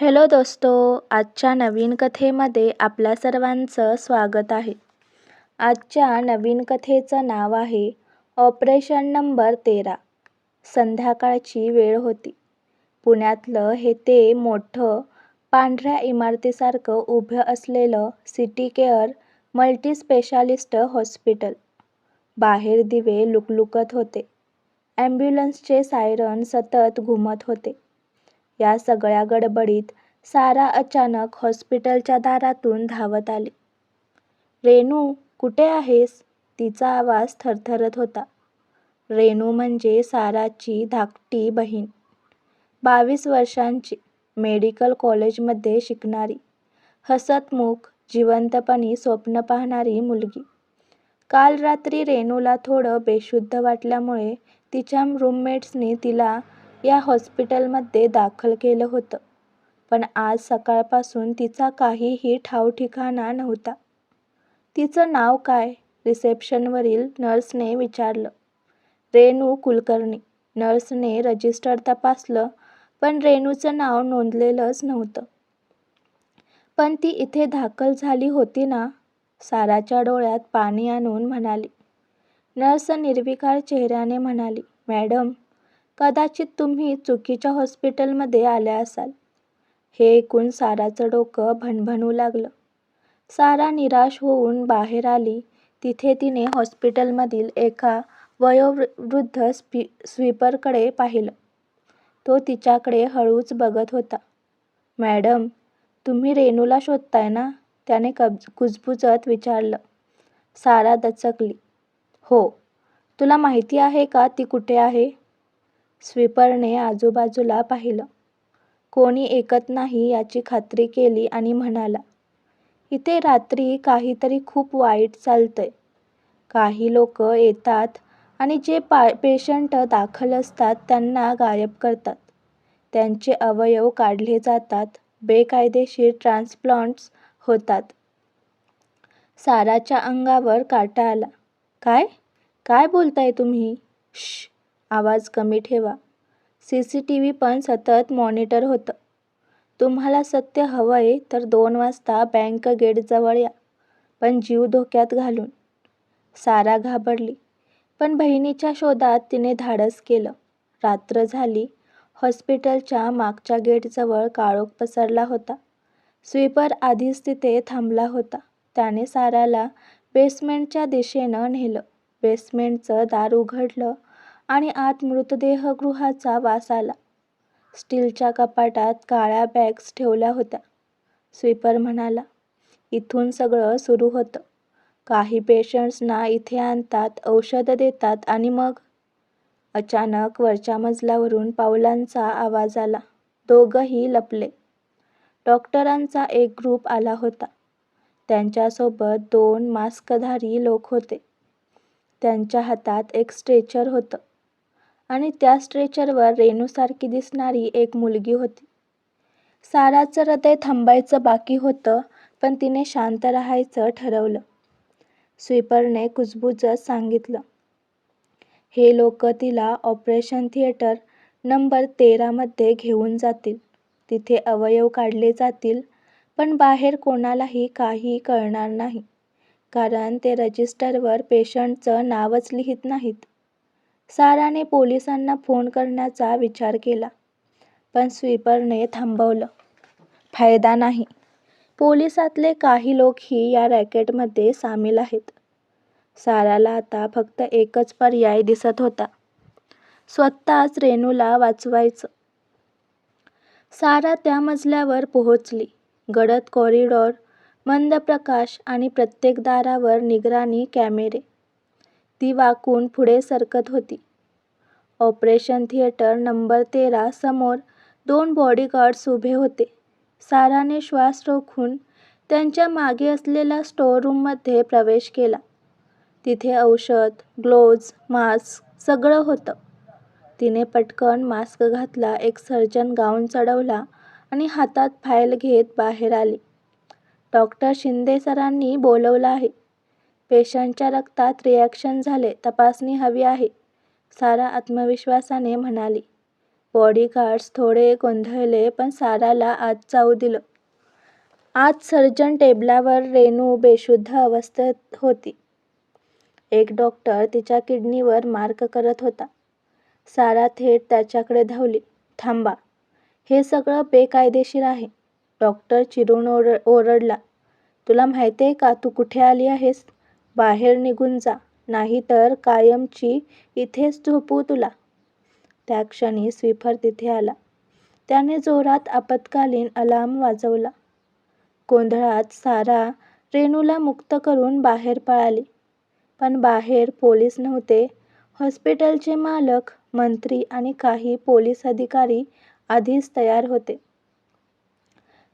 Hello दोस्तो आजच्या नवीन कथेमध्ये आपल्या सर्वांचं स्वागत आहे. आजच्या नवीन कथेचं नाव आहे ऑपरेशन नंबर तेरा. संध्याकाळची वेळ होती. पुण्यातलं हे ते मोठं पांढऱ्या इमारतीसारखं उभं असलेलं सिटी केअर मल्टीस्पेशालिस्ट हॉस्पिटल. बाहेर दिवे लुकलुकत होते. ॲम्ब्युलन्सचे सायरन सतत घुमत होते. या सगळ्या गडबडीत सारा अचानक हॉस्पिटलच्या दारातून धावत आली. रेणू कुठे आहेस? तिचा आवाज थरथरत होता. रेणू म्हणजे साराची धाकटी बहीण. बावीस वर्षांची मेडिकल कॉलेजमध्ये शिकणारी. हसतमुख जिवंतपणी स्वप्न पाहणारी मुलगी. काल रात्री रेणूला थोडं बेशुद्ध वाटल्यामुळे तिच्या रूममेट्सनी तिला या हॉस्पिटलमध्ये दाखल केलं होतं. पण आज सकाळपासून तिचा काहीही ठावठिकाणा नव्हता. तिचं नाव काय? रिसेप्शनवरील नर्सने विचारलं. रेणू कुलकर्णी. नर्सने रजिस्टर तपासलं पण रेणूचं नाव नोंदलेलंच नव्हतं. पण ती इथे दाखल झाली होती ना? साराच्या डोळ्यात पाणी आणून म्हणाली. नर्स निर्विकार चेहऱ्याने म्हणाली मॅडम कदाचित तुम्ही चुकीच्या हॉस्पिटलमध्ये आल्या असाल. हे ऐकून साराचं डोकं भणभणू लागलं. सारा निराश होऊन बाहेर आली. तिथे तिने हॉस्पिटलमधील एका वयोवृद्ध स्पी स्वीपरकडे पाहिलं. तो तिच्याकडे हळूच बघत होता. मॅडम तुम्ही रेणूला शोधताय ना? त्याने कब कुजबुजत विचारलं. सारा दचकली. हो. तुला माहिती आहे का ती कुठे आहे? स्वीपरने आजूबाजूला पाहिलं. कोणी ऐकत नाही याची खात्री केली आणि म्हणाला इथे रात्री काहीतरी खूप वाईट चालतंय. काही लोक येतात आणि जे पा पेशंट दाखल असतात त्यांना गायब करतात. त्यांचे अवयव काढले जातात. बेकायदेशीर ट्रान्सप्लांट्स होतात. साराच्या अंगावर काटा आला. काय? काय बोलताय तुम्ही? श आवाज कमी ठेवा. सी सी टी व्ही पण सतत मॉनिटर होतं. तुम्हाला सत्य हवं आहे तर दोन वाजता बँक गेटजवळ या पण जीव धोक्यात घालून. सारा घाबरली पण बहिणीच्या शोधात तिने धाडस केलं. रात्र झाली हॉस्पिटलच्या मागच्या गेटजवळ काळोख पसरला होता. स्वीपर आधीच तिथे थांबला होता. त्याने साराला बेसमेंटच्या दिशेनं नेलं. बेसमेंटचं दार उघडलं आणि आत मृतदेहगृहाचा वास आला. स्टीलच्या कपाटात काळ्या बॅग्स ठेवल्या होत्या. स्वीपर म्हणाला इथून सगळं सुरू होतं. काही पेशंट्सना इथे आणतात औषधं देतात आणि मग? अचानक वरच्या मजल्यावरून पावलांचा आवाज आला. दोघंही लपले. डॉक्टरांचा एक ग्रुप आला होता. त्यांच्यासोबत दोन मास्कधारी लोक होते. त्यांच्या हातात एक स्ट्रेचर होतं. आणि त्या स्ट्रेचरवर रेणूसारखी दिसणारी एक मुलगी होती. साराचं हृदय थांबायचं बाकी होतं पण तिने शांत राहायचं ठरवलं. स्वीपरने कुजबुजत सांगितलं. हे लोक तिला ऑपरेशन थिएटर नंबर तेरामध्ये घेऊन जातील. तिथे अवयव काढले जातील पण बाहेर कोणालाही काही कळणार नाही. कारण ते रजिस्टरवर पेशंटचं नावच लिहित नाहीत. साराने पोलिसांना फोन करण्याचा विचार केला. पण स्वीपरने थांबवलं. फायदा नाही. पोलिसातले काही लोकही या रॅकेटमध्ये सामील आहेत. साराला आता फक्त एकच पर्याय दिसत होता. स्वतःच रेणूला वाचवायचं. सारा त्या मजल्यावर पोहोचली. गडद कॉरिडॉर मंद प्रकाश आणि प्रत्येक दारावर निगराणी कॅमेरे. ती वाकून पुढे सरकत होती. ऑपरेशन थिएटर नंबर तेरा समोर दोन बॉडीगार्ड्स उभे होते. साराने श्वास रोखून त्यांच्या मागे असलेल्या स्टोअर रूममध्ये प्रवेश केला. तिथे औषध ग्लोव्ज मास्क सगळं होतं. तिने पटकन मास्क घातला एक सर्जन गाऊन चढवला आणि हातात फाईल घेत बाहेर आली. डॉक्टर शिंदे सरांनी बोलवलं आहे पेशंटच्या रक्तात रिॲक्शन झाले तपासणी हवी आहे सारा आत्मविश्वासाने म्हणाली बॉडीगार्ड्स थोडे गोंधळले पण साराला आत जाऊ दिलं. आत सर्जन टेबलावर रेणू बेशुद्ध अवस्थेत होती. एक डॉक्टर तिच्या किडनीवर मार्क करत होता. सारा थेट त्याच्याकडे धावली. थांबा. हे सगळं बेकायदेशीर आहे. डॉक्टर चिरून ओर ओरडला. तुला माहिती आहे का तू कुठे आली आहेस? बाहेर निघून जा नाहीतर कायमची इथेच झोपवू तुला. त्या क्षणी स्वीफर तिथे आला. त्याने जोरात आपत्कालीन अलार्म वाजवला. गोंधळात सारा रेणूला मुक्त करून बाहेर पळाली. पण बाहेर पोलीस नव्हते. हॉस्पिटलचे मालक, मंत्री आणि काही पोलीस अधिकारी आधीच तयार होते.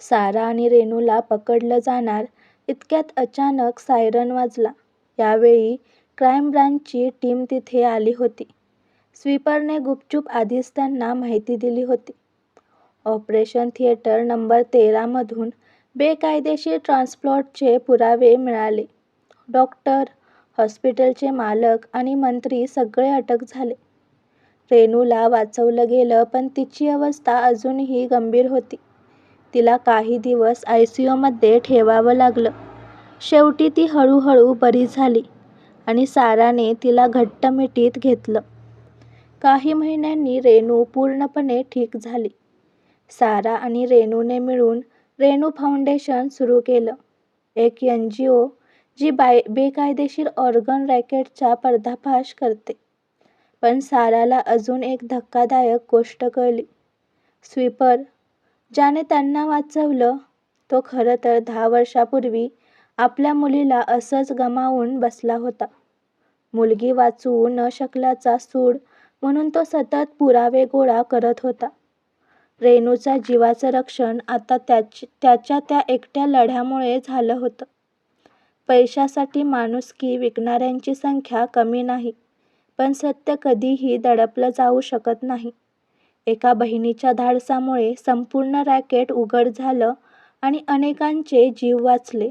सारा आणि रेणूला पकडलं जाणार इतक्यात अचानक सायरन वाजला. यावेळी क्राईम ब्रँचची टीम तिथे आली होती. स्वीपरने गुपचूप आधीच त्यांना माहिती दिली होती. ऑपरेशन थिएटर नंबर तेरामधून बेकायदेशीर ट्रान्सपोर्टचे पुरावे मिळाले. डॉक्टर, हॉस्पिटलचे मालक आणि मंत्री सगळे अटक झाले. रेणूला वाचवलं गेलं पण तिची अवस्था अजूनही गंभीर होती. तिला काही दिवस आय सी यूमध्ये ठेवावं लागलं. शेवटी ती हळूहळू बरी झाली आणि साराने तिला घट्ट मिठीत घेतलं. काही महिन्यांनी रेणू पूर्णपणे ठीक झाली. सारा आणि रेणूने मिळून रेणू फाऊंडेशन सुरू केलं. एक एन जी ओ जी बाय बेकायदेशीर ऑर्गन रॅकेटचा पर्दाफाश करते. पण साराला अजून एक धक्कादायक गोष्ट कळली. स्वीपर, ज्याने त्यांना वाचवलं, तो खरं तर दहा वर्षापूर्वी आपल्या मुलीला असंच गमावून बसला होता. मुलगी वाचू न शकल्याचा सूड म्हणून तो सतत पुरावे गोळा करत होता. रेणूचा जीवाचं रक्षण आता त्याच्या त्या एकट्या लढ्यामुळे झालं होतं. पैशासाठी माणुसकी विकणाऱ्यांची संख्या कमी नाही, पण सत्य कधीही दडपलं जाऊ शकत नाही. एका बहिणीच्या धाडसामुळे संपूर्ण रॅकेट उघड झालं आणि अनेकांचे जीव वाचले.